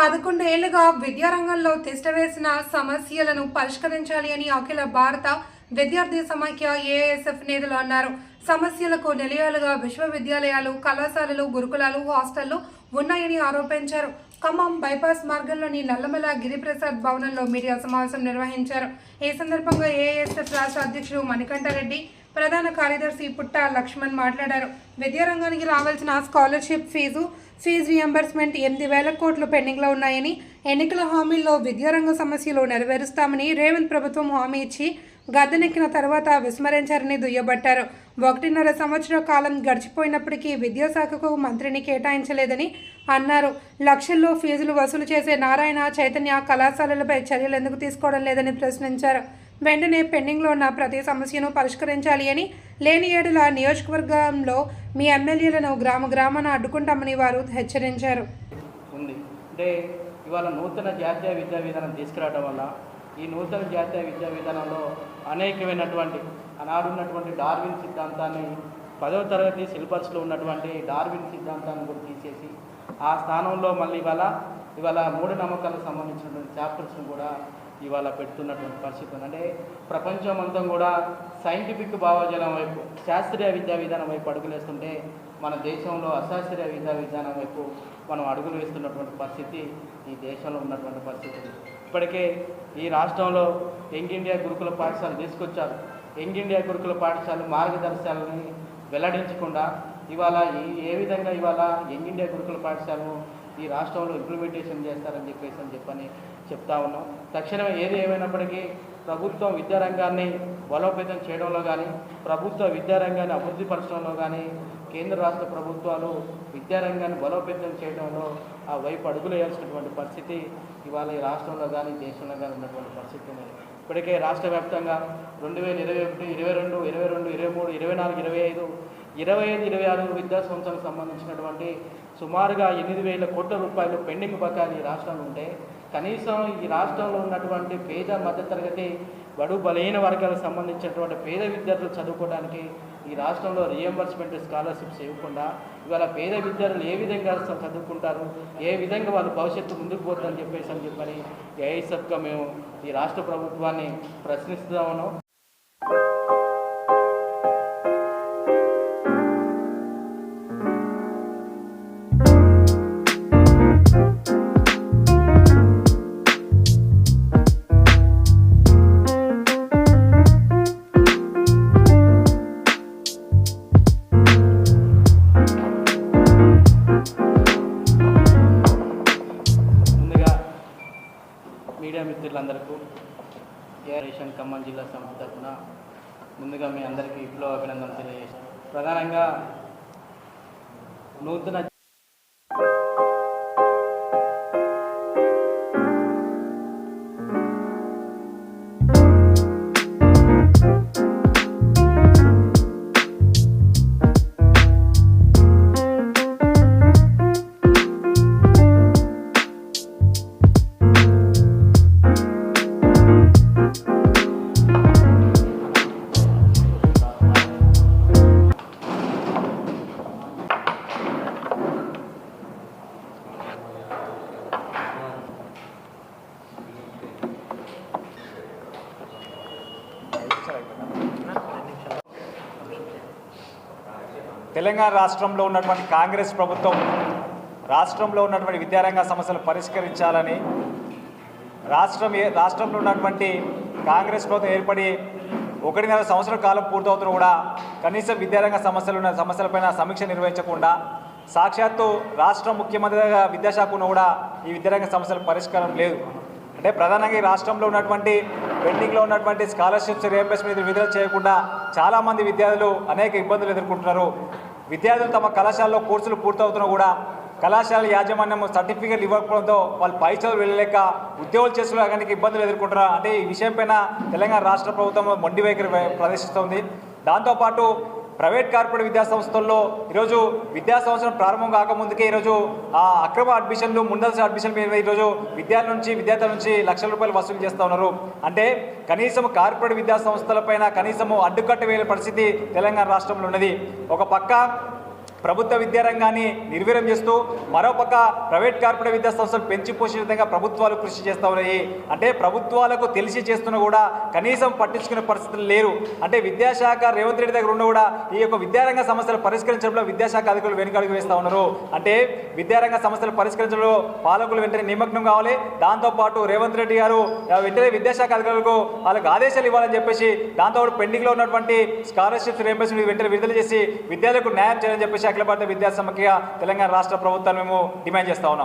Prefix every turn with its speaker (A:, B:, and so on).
A: పదకొండు ఏళ్ళుగా విద్యారంగంలో తిష్టవేసిన సమస్యలను పరిష్కరించాలి అని అఖిల భారత విద్యార్థి సమాఖ్య ఏఎస్ఎఫ్ నేతలు అన్నారు. సమస్యలకు నిలయాలుగా విశ్వవిద్యాలయాలు కళాశాలలు గురుకులాలు హాస్టళ్ళు ఉన్నాయని ఆరోపించారు. ఖమ్మం బైపాస్ మార్గంలోని నల్లమల గిరిప్రసాద్ భవనంలో మీడియా సమావేశం నిర్వహించారు. ఈ సందర్భంగా ఏఎస్ఎఫ్ రాష్ట్ర అధ్యక్షుడు మణికంఠరెడ్డి ప్రధాన కార్యదర్శి పుట్ట లక్ష్మణ్ మాట్లాడారు. విద్యారంగానికి రావాల్సిన స్కాలర్షిప్ ఫీజు ఫీజు రియంబర్స్మెంట్ ఎనిమిది వేల కోట్లు పెండింగ్లో ఉన్నాయని ఎన్నికల హామీల్లో విద్యారంగ సమస్యలు నెరవేరుస్తామని రేవంత్ ప్రభుత్వం హామీ ఇచ్చి గద్దెనెక్కిన తర్వాత విస్మరించారని దుయ్యబట్టారు. ఒకటిన్నర సంవత్సర కాలం గడిచిపోయినప్పటికీ విద్యాశాఖకు మంత్రిని కేటాయించలేదని అన్నారు. లక్షల్లో ఫీజులు వసూలు చేసే నారాయణ చైతన్య కళాశాలలపై చర్యలు ఎందుకు తీసుకోవడం లేదని ప్రశ్నించారు. వెంటనే పెండింగ్లో ఉన్న ప్రతి సమస్యను పరిష్కరించాలి అని లేని ఏడుల నియోజకవర్గంలో మీ ఎమ్మెల్యేలను గ్రామ గ్రామాన అడ్డుకుంటామని వారు హెచ్చరించారు.
B: ఉంది. అంటే ఇవాళ నూతన జాతీయ విద్యా విధానం తీసుకురావడం వల్ల ఈ నూతన జాతీయ విద్యా విధానంలో అనేకమైనటువంటి అనాడున్నటువంటి డార్విన్ సిద్ధాంతాన్ని పదవ తరగతి సిలబస్లో ఉన్నటువంటి డార్విన్ సిద్ధాంతాన్ని కూడా తీసేసి ఆ స్థానంలో మళ్ళీ ఇవాళ ఇవాళ మూఢనమ్మకాలకు సంబంధించినటువంటి చాప్టర్స్ను కూడా ఇవాళ పెడుతున్నటువంటి పరిస్థితి ఉంది. అంటే ప్రపంచం కూడా సైంటిఫిక్ భావజాలం వైపు శాస్త్రీయ విద్యా విధానం వైపు అడుగులేస్తుంటే మన దేశంలో అశాస్త్రీయ విద్యా విధానం వైపు మనం అడుగులు వేస్తున్నటువంటి పరిస్థితి ఈ దేశంలో ఉన్నటువంటి పరిస్థితి. ఇప్పటికే ఈ రాష్ట్రంలో యంగ్ ఇండియా గురుకుల పాఠశాల తీసుకొచ్చారు. యంగ్ ఇండియా గురుకుల పాఠశాల మార్గదర్శకాలని వెల్లడించకుండా ఇవాళ ఈ ఏ విధంగా ఇవాళ యంగ్ ఇండియా గురుకుల పాఠశాలను ఈ రాష్ట్రంలో ఇంప్లిమెంటేషన్ చేస్తారని చెప్పేసి అని చెప్పని చెప్తా ఉన్నాం. తక్షణమే ఏది ఏమైనప్పటికీ ప్రభుత్వం విద్యారంగాన్ని బలోపేతం చేయడంలో కానీ ప్రభుత్వ విద్యారంగాన్ని అభివృద్ధి పరచడంలో కానీ కేంద్ర రాష్ట్ర ప్రభుత్వాలు విద్యారంగాన్ని బలోపేతం చేయడంలో ఆ వైపు అడుగులు వేయాల్సినటువంటి పరిస్థితి ఇవాళ ఈ రాష్ట్రంలో కానీ దేశంలో కానీ ఉన్నటువంటి పరిస్థితి ఉంది ఇప్పటికే రాష్ట్ర వ్యాప్తంగా రెండు వేల ఇరవై ఒకటి ఇరవై రెండు ఇరవై రెండు ఇరవై మూడు ఇరవై నాలుగు ఇరవై ఐదు ఇరవై ఐదు ఇరవై ఆరు విద్యా సంవత్సరాలకు సంబంధించినటువంటి సుమారుగా ఎనిమిది వేల కోట్ల రూపాయలు పెండింగ్ బకాయిలు ఈ రాష్ట్రంలో ఉంటే కనీసం ఈ రాష్ట్రంలో ఉన్నటువంటి పేద మధ్యతరగతి బడు బలహీన వర్గాలకు సంబంధించినటువంటి పేద విద్యార్థులు చదువుకోవడానికి ఈ రాష్ట్రంలో రియంబర్స్మెంట్ స్కాలర్షిప్స్ ఇవ్వకుండా ఇవాళ పేద విద్యార్థులు ఏ విధంగా చదువుకుంటారు ఏ విధంగా వాళ్ళు భవిష్యత్తు ముందుకు పోతారని చెప్పేసి అని చెప్పని ఏఐసెఫ్గా మేము ఈ రాష్ట్ర ప్రభుత్వాన్ని ప్రశ్నిస్తున్నాము అందరకు మిత్రులందరికీ రేషన్ ఖమ్మం జిల్లా సంస్థ తరఫున ముందుగా మీ అందరికీ విప్లవ అభినందనలు తెలియజేస్తాను. ప్రధానంగా నూతన
C: తెలంగాణ రాష్ట్రంలో ఉన్నటువంటి కాంగ్రెస్ ప్రభుత్వం రాష్ట్రంలో ఉన్నటువంటి విద్యారంగ సమస్యలు పరిష్కరించాలని రాష్ట్రం ఏ రాష్ట్రంలో ఉన్నటువంటి కాంగ్రెస్ ప్రభుత్వం ఏర్పడి ఒకటిన్నర సంవత్సరాల కాలం పూర్తవుతున్నా కూడా కనీసం విద్యారంగ సమస్యలు ఉన్న సమస్యలపైన సమీక్ష నిర్వహించకుండా సాక్షాత్తు రాష్ట్ర ముఖ్యమంత్రిగా విద్యాశాఖ కూడా ఈ విద్యారంగ సమస్యల పరిష్కారం లేదు. అంటే ప్రధానంగా ఈ రాష్ట్రంలో ఉన్నటువంటి పెండింగ్లో ఉన్నటువంటి స్కాలర్షిప్స్ రియంబర్స్మెంట్ విడుదల చేయకుండా చాలామంది విద్యార్థులు అనేక ఇబ్బందులు ఎదుర్కొంటున్నారు. విద్యార్థులు తమ కళాశాలలో కోర్సులు పూర్తవుతున్నా కూడా కళాశాల యాజమాన్యం సర్టిఫికేట్లు ఇవ్వకపోవడంతో వాళ్ళు పై చదువులు వెళ్ళలేక ఉద్యోగాలు చేసుకోవడానికి ఇబ్బందులు ఎదుర్కొంటున్నారు. అంటే ఈ విషయంపైన తెలంగాణ రాష్ట్ర ప్రభుత్వం మొండి వైఖరి ప్రదర్శిస్తోంది. దాంతోపాటు ప్రైవేట్ కార్పొరేట్ విద్యా సంస్థల్లో ఈరోజు విద్యా సంవత్సరం ప్రారంభం కాకముందుకే ఈరోజు ఆ అక్రమ అడ్మిషన్లు ముందస్తు అడ్మిషన్ మీద ఈరోజు విద్యార్థుల నుంచి విద్యార్థుల నుంచి లక్షల రూపాయలు వసూలు చేస్తూ ఉన్నారు. అంటే కనీసం కార్పొరేట్ విద్యా సంస్థలపైన కనీసము అడ్డుకట్ట వేయని పరిస్థితి తెలంగాణ రాష్ట్రంలో ఉన్నది. ఒక పక్క ప్రభుత్వ విద్యారంగాన్ని నిర్వీర్యం చేస్తూ మరోపక్క ప్రైవేట్ కార్పొరేట్ విద్యా సంస్థలు పెంచి పోషే విధంగా ప్రభుత్వాలు కృషి చేస్తూ ఉన్నాయి. అంటే ప్రభుత్వాలకు తెలిసి చేస్తున్నా కూడా కనీసం పట్టించుకునే పరిస్థితులు లేరు. అంటే విద్యాశాఖ రేవంత్ రెడ్డి దగ్గర ఉన్న కూడా ఈ యొక్క విద్యారంగ సమస్యలు పరిష్కరించడంలో విద్యాశాఖ అధికారులు వెనుకడుగు వేస్తూ ఉన్నారు. అంటే విద్యారంగ సమస్యలు పరిష్కరించడంలో పాలకులు వెంటనే నిమగ్నం కావాలి. దాంతోపాటు రేవంత్ రెడ్డి గారు వెంటనే విద్యాశాఖ అధికారులకు వాళ్ళకు ఆదేశాలు ఇవ్వాలని చెప్పేసి దాంతో పెండింగ్లో ఉన్నటువంటి స్కాలర్షిప్స్ రియంబర్స్మెంట్ వెంటనే విడుదల చేసి విద్యార్థులకు న్యాయం చేయాలని చెప్పేసి అఖిల భారత విద్యా తెలంగాణ రాష్ట్ర ప్రభుత్వాన్ని మేము డిమాండ్ చేస్తా ఉన్నాం.